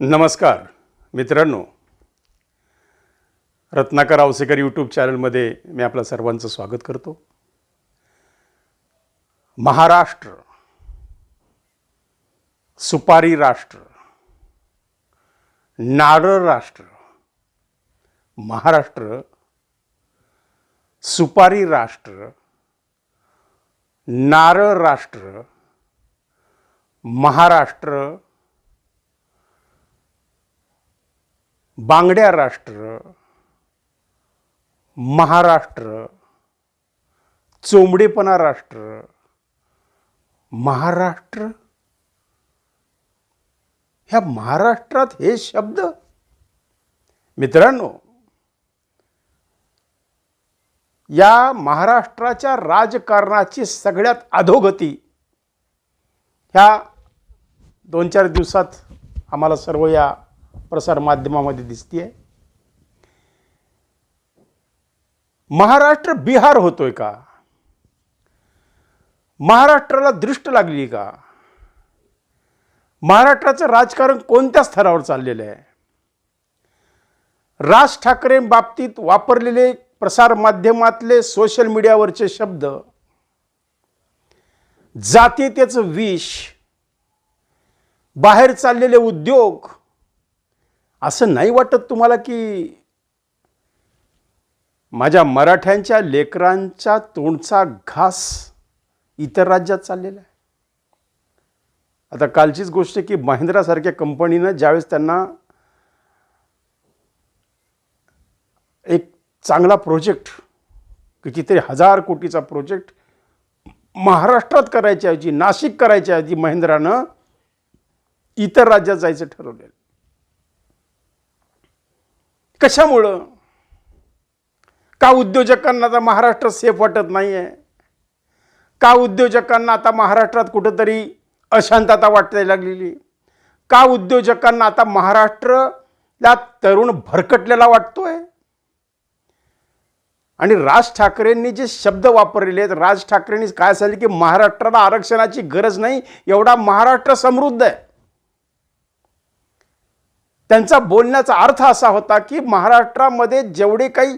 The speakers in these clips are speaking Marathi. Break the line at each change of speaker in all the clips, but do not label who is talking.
नमस्कार मित्रांनो. रत्नाकर आवसेकर यूट्यूब चॅनलमध्ये मी आपल्या सर्वांचं स्वागत करतो. महाराष्ट्र सुपारी राष्ट्र नारळ राष्ट्र महाराष्ट्र सुपारी राष्ट्र नारळ राष्ट्र महाराष्ट्र बांगड्या राष्ट्र महाराष्ट्र चोंबडेपणा राष्ट्र महाराष्ट्र? ह्या महाराष्ट्रात हे शब्द? मित्रांनो या महाराष्ट्राच्या राजकारणाची सगळ्यात अधोगती ह्या दोन चार दिवसात आम्हाला सर्व या प्रसारमाध्यमामध्ये दिसतीये. महाराष्ट्र बिहार होतोय का? महाराष्ट्राला दृष्ट लागली का? महाराष्ट्राचं राजकारण कोणत्या स्तरावर चाललेलं आहे? राज ठाकरे बाबतीत वापरलेले प्रसार माध्यमातले सोशल मीडियावरचे शब्द जातीयतेचं विष बाहेर चाललेले उद्योग असं नाही वाटत तुम्हाला की माझ्या मराठ्यांच्या लेकरांच्या तोंडचा घास इतर राज्यात चाललेला आहे? आता कालचीच गोष्ट आहे की महिंद्रासारख्या कंपनीनं ज्यावेळेस त्यांना एक चांगला प्रोजेक्ट कितीतरी हजार कोटीचा प्रोजेक्ट महाराष्ट्रात करायच्याऐवजी नाशिक करायच्याऐवजी महिंद्रानं इतर राज्यात जायचं ठरवलेलं कशामुळं? का उद्योजकांना आता महाराष्ट्र सेफ वाटत नाही आहे का उद्योजकांना आता महाराष्ट्रात कुठंतरी अशांतता वाटायला लागलेली? का उद्योजकांना आता महाराष्ट्रला तरुण भरकटलेला वाटतोय? आणि राज ठाकरेंनी जे शब्द वापरलेले आहेत राज ठाकरेंनी काय सांगितलं की महाराष्ट्राला आरक्षणाची गरज नाही एवढा महाराष्ट्र समृद्ध आहे. त्यांचा बोलण्याचा अर्थ असा होता की महाराष्ट्रामध्ये जेवढे काही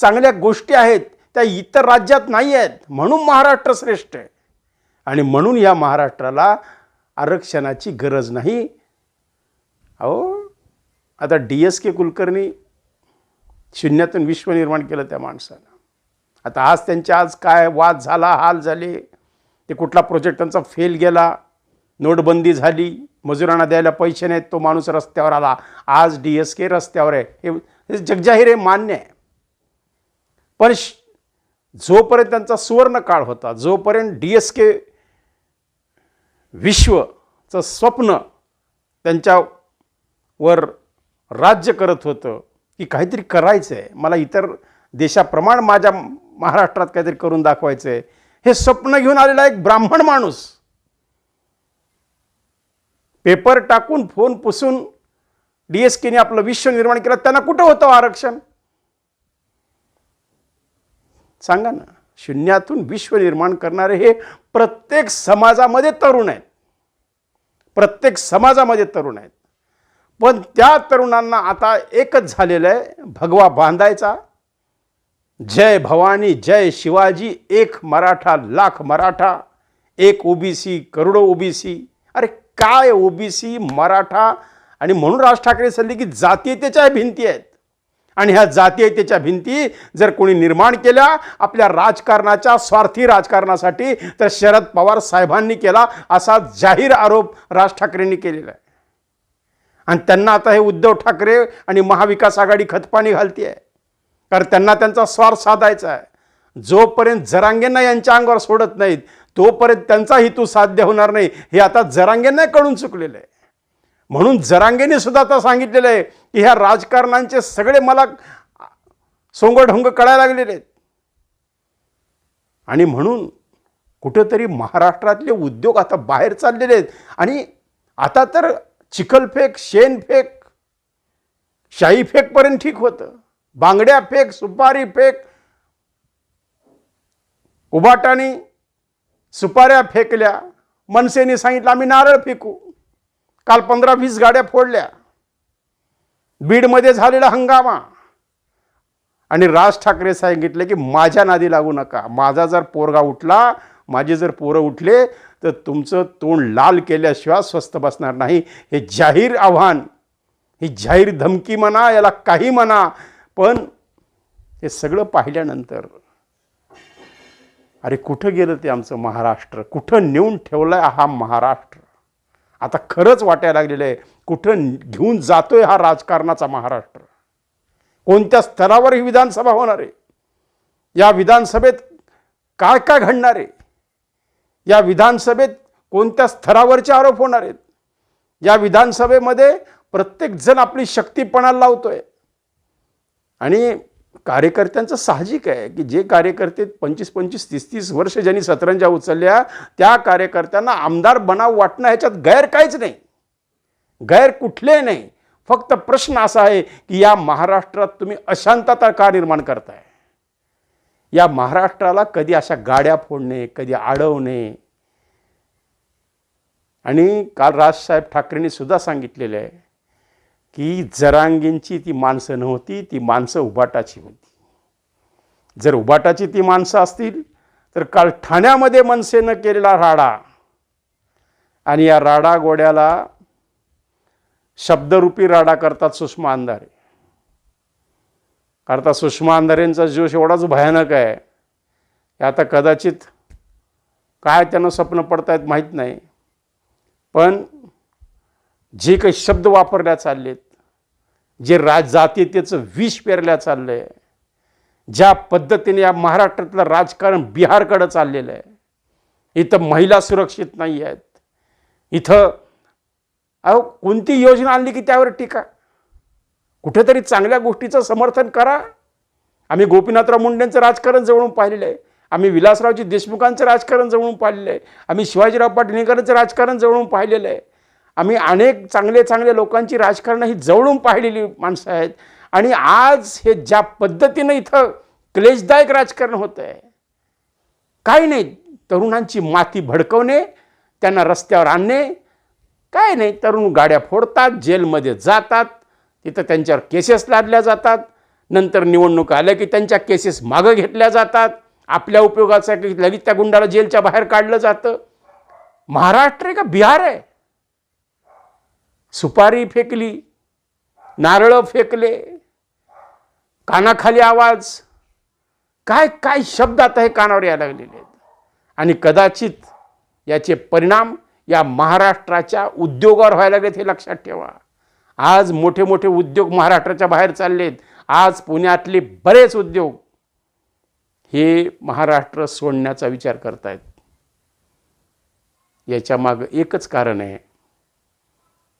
चांगल्या गोष्टी आहेत त्या इतर राज्यात नाही आहेत म्हणून महाराष्ट्र श्रेष्ठ आहे. आणि म्हणून या महाराष्ट्राला आरक्षणाची गरज नाही. अहो आता डी एस के कुलकर्णी शून्यातून विश्व निर्माण केलं त्या माणसानं. आता आज त्यांच्या आज काय वाद झाला हाल झाले ते कुठला प्रोजेक्ट त्यांचा फेल गेला नोटबंदी झाली मजुरांना द्यायला पैसे नाहीत तो माणूस रस्त्यावर आला. आज डी एस के रस्त्यावर आहे. हे जगजाहीर आहे मान्य आहे. पण जोपर्यंत त्यांचा सुवर्ण काळ होता जोपर्यंत डी एस के विश्वचं स्वप्न त्यांच्यावर राज्य करत होतं की काहीतरी करायचं आहे मला इतर देशाप्रमाणे माझ्या महाराष्ट्रात काहीतरी करून दाखवायचं आहे हे स्वप्न घेऊन आलेला एक ब्राह्मण माणूस पेपर टाकून फोन पुसून डी एस केने आपलं विश्व निर्माण केलं. त्यांना कुठं होतं आरक्षण? सांगा ना शून्यातून विश्व निर्माण करणारे हे प्रत्येक समाजामध्ये तरुण आहेत. प्रत्येक समाजामध्ये तरुण आहेत. पण त्या तरुणांना आता एकच झालेलं आहे भगवा बांधायचा. जय भवानी जय शिवाजी एक मराठा लाख मराठा एक ओबीसी करोडो ओबीसी. अरे काय ओबीसी मराठा आणि म्हणून राज ठाकरे सांगले की जातीयतेच्या भिंती आहेत. आणि ह्या जातीयतेच्या भिंती जर कोणी निर्माण केल्या आपल्या राजकारणाच्या स्वार्थी राजकारणासाठी तर शरद पवार साहेबांनी केला असा जाहीर आरोप राज ठाकरेंनी केलेला आहे. आणि त्यांना आता हे उद्धव ठाकरे आणि महाविकास आघाडी खतपाणी घालते आहे कारण त्यांना त्यांचा स्वार्थ साधायचा आहे. जोपर्यंत जरांगेंना यांच्या अंगावर सोडत नाहीत तोपर्यंत त्यांचा हेतू साध्य होणार नाही. हे आता जरांगेंना कळून चुकलेलं आहे. म्हणून जरांगेने सुद्धा आता सांगितलेलं आहे की ह्या राजकारणांचे सगळे मला सोंगढोंग कळायला लागलेले आहेत. आणि म्हणून कुठंतरी महाराष्ट्रातले उद्योग आता बाहेर चाललेले आहेत. आणि आता तर चिखलफेक शेणफेक शाही फेकपर्यंत ठीक होतं. बांगड्या फेक सुपारी फेक उभाटाने सुपाऱ्या फेकल्या. मनसेने सांगितलं आम्ही नारळ फेकू. काल पंधरा वीस गाड्या फोडल्या. बीडमध्ये झालेला हंगामा. आणि राज ठाकरे सांगितले की माझ्या नादी लागू नका. माझा जर पोरगा उठला माझे जर पोरं उठले तर तुमचं तोंड लाल केल्याशिवाय स्वस्त बसणार नाही. हे जाहीर आव्हान ही जाहीर धमकी म्हणा याला काही म्हणा पण हे सगळं पाहिल्यानंतर अरे कुठं गेलं ते आमचं महाराष्ट्र? कुठं नेऊन ठेवलाय हा महाराष्ट्र? आता खरंच वाटायला लागलेलं आहे कुठं घेऊन जातोय हा राजकारणाचा महाराष्ट्र? कोणत्या स्तरावर ही विधानसभा होणार आहे? या विधानसभेत काय काय घडणार आहे? या विधानसभेत कोणत्या स्तरावरचे आरोप होणार आहेत? या विधानसभेमध्ये प्रत्येकजण आपली शक्तीपणा लावतो लावतोय. आणि कार्यकर्त्यांचं साहजिक आहे की जे कार्यकर्ते पंचवीस पंचवीस तीस तीस वर्ष ज्यांनी सतरंजा उचलल्या त्या कार्यकर्त्यांना आमदार बनाव वाटणं ह्याच्यात गैर काहीच नाही. गैर कुठले नाही. फक्त प्रश्न असा आहे की या महाराष्ट्रात तुम्ही अशांतता का निर्माण करताय? या महाराष्ट्राला कधी अशा गाड्या फोडणे कधी अडवणे आणि काल राजसाहेब ठाकरेंनी सुद्धा सांगितलेलं आहे की जरांगींची ती माणसं नव्हती ती माणसं उबाटाची होती. जर उबाटाची ती माणसं असतील तर काल ठाण्यामध्ये मनसेनं केलेला राडा. आणि या राडा गोड्याला शब्दरूपी राडा करतात सुषमा अंधारे. अर्थात सुषमा अंधारेंचा जोश एवढाच भयानक आहे की आता कदाचित काय त्यांना स्वप्न पडतायत माहीत नाही. पण जे काही शब्द वापरल्या चाललेत जे राज जातीयतेचं विष पेरल्या चाललं आहे ज्या पद्धतीने या महाराष्ट्रातलं राजकारण बिहारकडं चाललेलं आहे इथं महिला सुरक्षित नाही आहेत इथं अहो कोणती योजना आणली की त्यावर टीका. कुठेतरी चांगल्या गोष्टीचं समर्थन करा. आम्ही गोपीनाथराव मुंडेंचं राजकारण जवळून पाहिलेलं आहे. आम्ही विलासरावजी देशमुखांचं राजकारण जवळून पाहिलेलं आहे. आम्ही शिवाजीराव पाटणेकरांचं राजकारण जवळून पाहिलेलं आहे. आम्ही अनेक चांगले चांगले लोकांची राजकारणं ही जवळून पाहिलेली माणसं आहेत. आणि आज हे ज्या पद्धतीनं इथं क्लेशदायक राजकारण होतं आहे काही नाही. तरुणांची माती भडकवणे त्यांना रस्त्यावर आणणे काय नाही. तरुण गाड्या फोडतात जेलमध्ये जातात तिथं त्यांच्यावर केसेस लादल्या जातात. नंतर निवडणूक आल्या की त्यांच्या केसेस मागं घेतल्या जातात. आपल्या उपयोगाचा की लगेच त्या गुंडाला जेलच्या बाहेर काढलं जातं. महाराष्ट्र आहे का? बिहार आहे? सुपारी फेकली नारळं फेकले कानाखाली आवाज. काय काय शब्द आता हे कानावर यायला लागलेले आहेत? आणि कदाचित याचे परिणाम या महाराष्ट्राच्या उद्योगावर व्हायला लागलेत हे लक्षात ठेवा. आज मोठे मोठे उद्योग महाराष्ट्राच्या बाहेर चाललेत. आज पुण्यातले बरेच उद्योग हे महाराष्ट्र सोडण्याचा विचार करतायत. याच्या मागं एकच कारण आहे.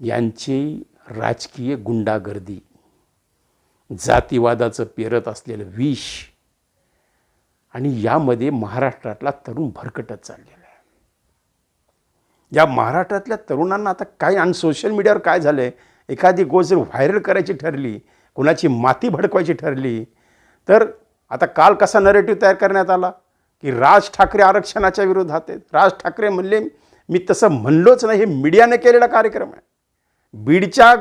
यांची राजकीय गुंडागर्दी जातीवादाचं पेरत असलेलं विष आणि यामध्ये महाराष्ट्रातला तरुण भरकटत चाललेला आहे. या महाराष्ट्रातल्या तरुणांना आता काय आणि सोशल मीडियावर काय झालं आहे एखादी गोष्ट जर व्हायरल करायची ठरली कोणाची माती भडकवायची ठरली तर आता काल कसा नरेटिव्ह तयार करण्यात आला? की राज ठाकरे आरक्षणाच्या विरोधात आहेत. राज ठाकरे म्हणले मी तसं म्हणलोच नाही हे मीडियाने केलेला कार्यक्रम आहे. बीडच्या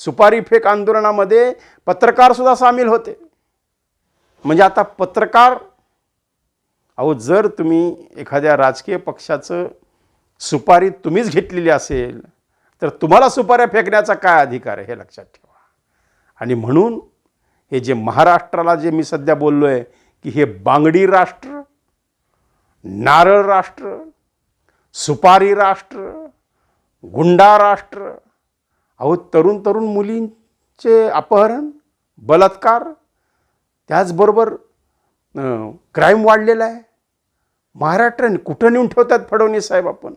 सुपारी फेक आंदोलनामध्ये पत्रकारसुद्धा सामील होते. म्हणजे आता पत्रकार अहो जर तुम्ही एखाद्या राजकीय पक्षाचं सुपारी तुम्हीच घेतलेली असेल तर तुम्हाला सुपाऱ्या फेकण्याचा काय अधिकार आहे हे लक्षात ठेवा. आणि म्हणून हे जे महाराष्ट्राला जे मी सध्या बोललो आहे की हे बांगडी राष्ट्र नारळ राष्ट्र सुपारी राष्ट्र गुंडा राष्ट्र अहो तरुण तरुण मुलींचे अपहरण बलात्कार त्याचबरोबर क्राईम वाढलेला आहे. महाराष्ट्राने कुठं नेऊन ठेवतात फडणवीस साहेब आपण?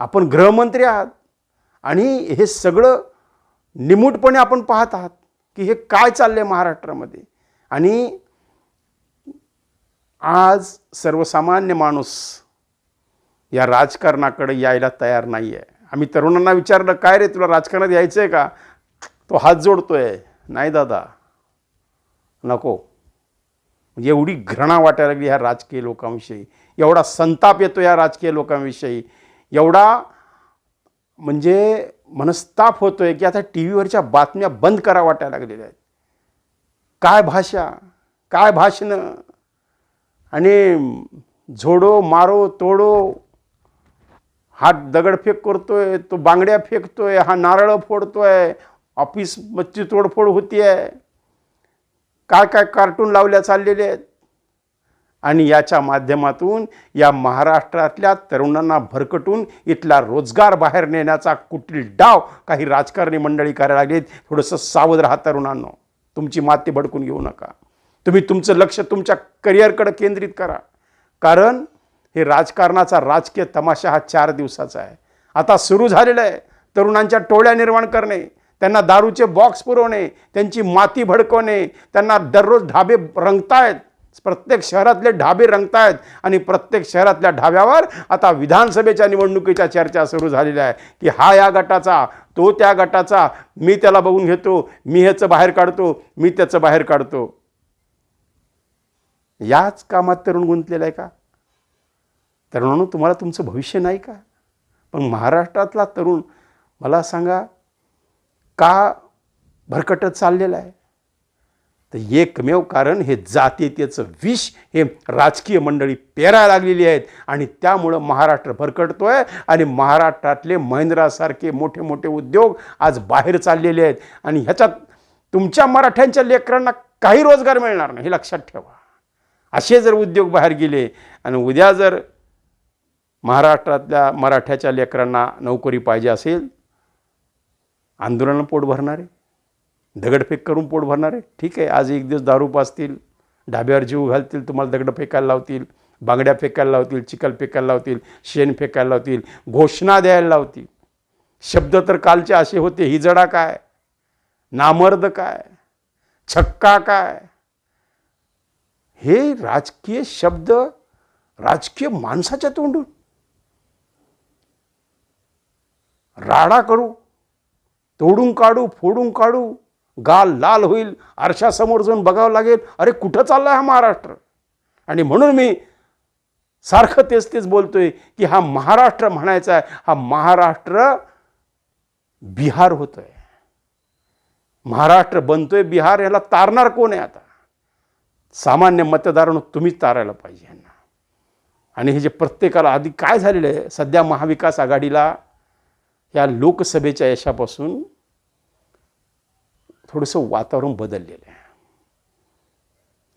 आपण गृहमंत्री आहात. आणि हे सगळं निमूटपणे आपण पाहत आहात की हे काय चाललं आहे महाराष्ट्रामध्ये. आणि आज सर्वसामान्य माणूस या राजकारणाकडे यायला तयार नाही आहे आम्ही तरुणांना विचारलं काय रे तुला राजकारणात यायचं आहे का? तो हात जोडतो आहे नाही दादा नको. म्हणजे एवढी घृणा वाटायला लागली ह्या राजकीय लोकांविषयी. एवढा संताप येतो या राजकीय लोकांविषयी. एवढा म्हणजे मनस्ताप होतो आहे की आता टी व्हीवरच्या बातम्या बंद करा वाटायला लागलेल्या आहेत. काय भाषा काय भाषणं? आणि झोडो मारो तोडो हा दगडफेक करतोय तो बांगड्या फेकतोय हा नारळ फोडतोय मच्छी तोडफोड आहे काय काय कार्टून लावल्या चाललेले आहेत? आणि याच्या माध्यमातून या महाराष्ट्रातल्या तरुणांना भरकटून इथला रोजगार बाहेर नेण्याचा कुटील डाव काही राजकारणी मंडळी करायला लागलीत. थोडंसं सावध राहा तरुणांनो. तुमची माती भडकून घेऊ नका. तुम्ही तुमचं लक्ष तुमच्या करिअरकडे केंद्रित करा. कारण हे राजकारणाचा राजकीय तमाशा हा चार दिवसाचा आहे. आता सुरू झालेला आहे. तरुणांच्या टोळ्या निर्माण करणे त्यांना दारूचे बॉक्स पुरवणे त्यांची माती भडकवणे त्यांना दररोज ढाबे रंगतायत. प्रत्येक शहरातले ढाबे रंगतायत आणि प्रत्येक शहरातल्या ढाब्यावर आता विधानसभेच्या निवडणुकीच्या चर्चा सुरू झालेल्या आहे की हा या गटाचा तो त्या गटाचा मी त्याला बघून घेतो मी ह्याचं बाहेर काढतो मी त्याचं बाहेर काढतो. याच कामात तरुण गुंतलेला आहे का? तरुणांनो तुम्हाला तुमचं भविष्य नाही का? पण महाराष्ट्रातला तरुण मला सांगा का भरकटत चाललेला आहे? तर एकमेव कारण हे जातीयतेचं विष हे राजकीय मंडळी पेरायला लागलेली आहेत आणि त्यामुळं महाराष्ट्र भरकटतो आहे आणि महाराष्ट्रातले महेंद्रासारखे मोठे मोठे उद्योग आज बाहेर चाललेले आहेत आणि ह्याच्यात तुमच्या मराठ्यांच्या लेकरांना काही रोजगार मिळणार नाही हे लक्षात ठेवा. असे जर उद्योग बाहेर गेले आणि उद्या जर महाराष्ट्रातल्या मराठ्याच्या लेकरांना नोकरी पाहिजे असेल आंदोलन पोट भरणारे दगडफेक करून पोट भरणारे ठीक आहे आज एक दिवस दारू पाजतील ढाब्यावर जीव घालतील तुम्हाला दगड फेकायला लावतील बांगड्या फेकायला लावतील चिखल फेकायला लावतील शेण फेकायला लावतील घोषणा द्यायला लावतील. शब्द तर कालचे असे होते हिजडा काय? नामर्द काय? छक्का काय? हे राजकीय शब्द राजकीय माणसाच्या तोंडून. राडा करू तोडून काढू फोडून काढू गाल लाल होईल आरशासमोर जाऊन बघावं लागेल अरे कुठं चालला हा महाराष्ट्र? आणि म्हणून मी सारखं तेच तेच बोलतोय की हा महाराष्ट्र म्हणायचा आहे हा महाराष्ट्र बिहार होतोय. महाराष्ट्र बनतोय बिहार याला तारणार कोण आहे आता? सामान्य मतदारांनो तुम्हीच तारायला पाहिजे यांना. आणि हे जे प्रत्येकाला आधी काय झालेलं आहे सध्या महाविकास आघाडीला या लोकसभेच्या यशापासून थोडंसं वातावरण बदललेलं आहे.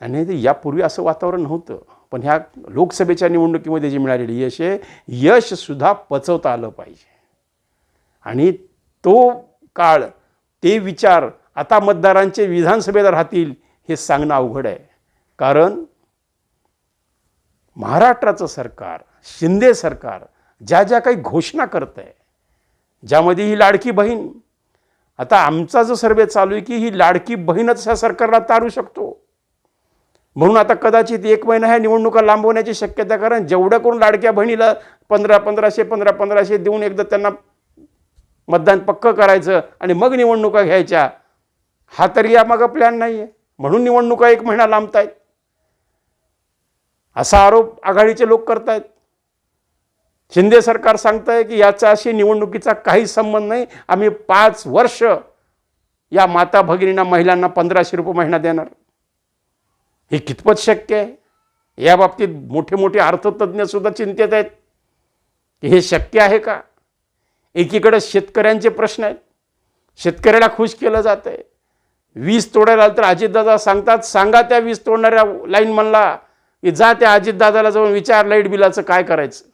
आणि ते यापूर्वी असं वातावरण नव्हतं. पण ह्या लोकसभेच्या निवडणुकीमध्ये जे मिळालेले यश आहे यशसुद्धा पचवता आलं पाहिजे. आणि तो काळ ते विचार आता मतदारांचे विधानसभेत राहतील हे सांगणं अवघड आहे. कारण महाराष्ट्राचं सरकार शिंदे सरकार ज्या ज्या काही घोषणा करत आहे ज्यामध्ये ही लाडकी बहीण. आता आमचा जो सर्वे चालू आहे की ही लाडकी बहीणच ह्या सरकारला तारू शकतो. म्हणून आता कदाचित एक महिना ह्या निवडणुका लांबवण्याची शक्यता कारण जेवढं करून लाडक्या बहिणीला पंधरा पंधराशे पंधरा पंधराशे देऊन एकदा त्यांना मतदान पक्कं करायचं आणि मग निवडणुका घ्यायच्या हा तरी यामागं प्लॅन नाही आहे म्हणून निवडणुका एक महिना लांबतायत. असा आरोप आघाडीचे लोक करतायत. शिंदे सरकार सांगतंय की याच्याशी निवडणुकीचा काही संबंध नाही. आम्ही पाच वर्ष या माता भगिनींना महिलांना पंधराशे रुपये महिना देणार. हे कितपत शक्य आहे? या बाबतीत मोठे मोठे अर्थतज्ञसुद्धा चिंतेत आहेत. की हे शक्य आहे का? एकीकडे शेतकऱ्यांचे प्रश्न आहेत. शेतकऱ्याला खुश केलं जात आहे वीज तोडायला आलं तर अजितदादा सांगतात सांगा त्या वीज तोडणाऱ्या लाईन म्हणला की जा त्या अजितदादाला जाऊन विचार लाइट बिलाचं काय करायचं.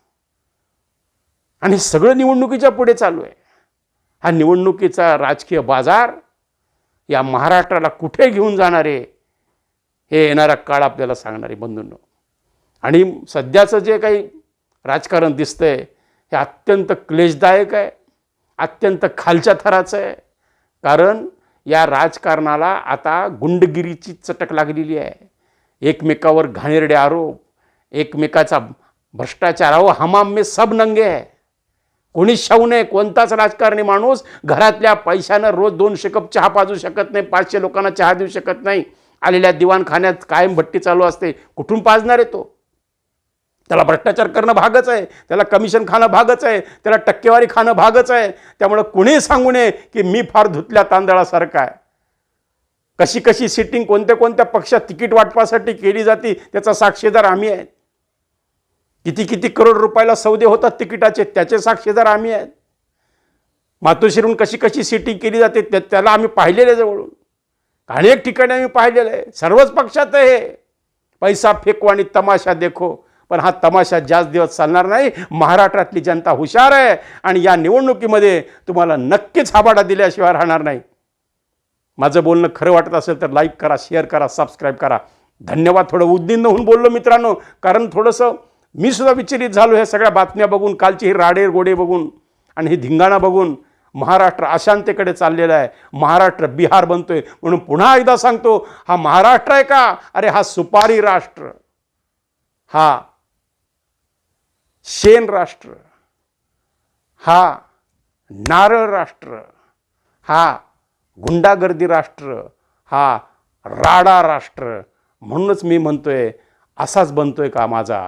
आणि सगळं निवडणुकीच्या पुढे चालू आहे. हा निवडणुकीचा राजकीय बाजार या महाराष्ट्राला कुठे घेऊन जाणारे हे येणारा काळ आपल्याला सांगणारे बंधूंनो. आणि सध्याचं जे काही राजकारण दिसतंय हे अत्यंत क्लेशदायक आहे अत्यंत खालच्या थराचं आहे. कारण या राजकारणाला आता गुंडगिरीची चटक लागलेली आहे. एकमेकावर घाणेरडे आरोप एकमेकाचा भ्रष्टाचार अहो हमाम में सब नंगे आहे कोणी शाहू नये कोणताच राजकारणी माणूस घरातल्या पैशानं रोज दोनशे कप चहा पाजू शकत नाही पाचशे लोकांना चहा देऊ शकत नाही. आलेल्या दिवाणखान्यात कायम भट्टी चालू असते. कुठून पाजणार आहे तो? त्याला भ्रष्टाचार करणं भागच आहे. त्याला कमिशन खाणं भागच आहे. त्याला टक्केवारी खाणं भागच आहे. त्यामुळं कुणीही सांगू नये की मी फार धुतल्या तांदळासारखा आहे. कशी कशी सिटिंग कोणत्या कोणत्या पक्षात तिकीट वाटपासाठी केली जाते त्याचा साक्षीदार आम्ही आहेत किती किती करोड रुपयाला सौदे होतात तिकिटाचे त्याचे साक्षीदार आम्ही आहेत. मातोश्रीहून कशी कशी सिटिंग केली जाते त्या त्याला आम्ही पाहिलेलं आहे जवळून. अनेक ठिकाणी आम्ही पाहिलेलं आहे. सर्वच पक्षात आहे हे. पैसा फेकू आणि तमाशा देखो. पण हा तमाशा जास्त दिवस चालणार नाही. महाराष्ट्रातली जनता हुशार आहे. आणि या निवडणुकीमध्ये तुम्हाला नक्कीच हाबाडा दिल्याशिवाय राहणार नाही. माझं बोलणं खरं वाटत असेल तर लाईक करा शेअर करा सबस्क्राईब करा. धन्यवाद. थोडं उद्दिन्न होऊन बोललो मित्रांनो. कारण थोडंसं मी सुद्धा विचलित झालो ह्या सगळ्या बातम्या बघून कालची ही राडे गोडे बघून आणि ही धिंगाणा बघून महाराष्ट्र अशांतेकडे चाललेला आहे. महाराष्ट्र बिहार बनतोय म्हणून पुन्हा एकदा सांगतो हा महाराष्ट्र आहे का? अरे हा सुपारी राष्ट्र. हा शेन राष्ट्र. हा नारळ राष्ट्र. हा गुंडागर्दी राष्ट्र. हा राडा राष्ट्र. म्हणूनच मी म्हणतोय असाच बनतोय का माझा?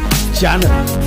家人。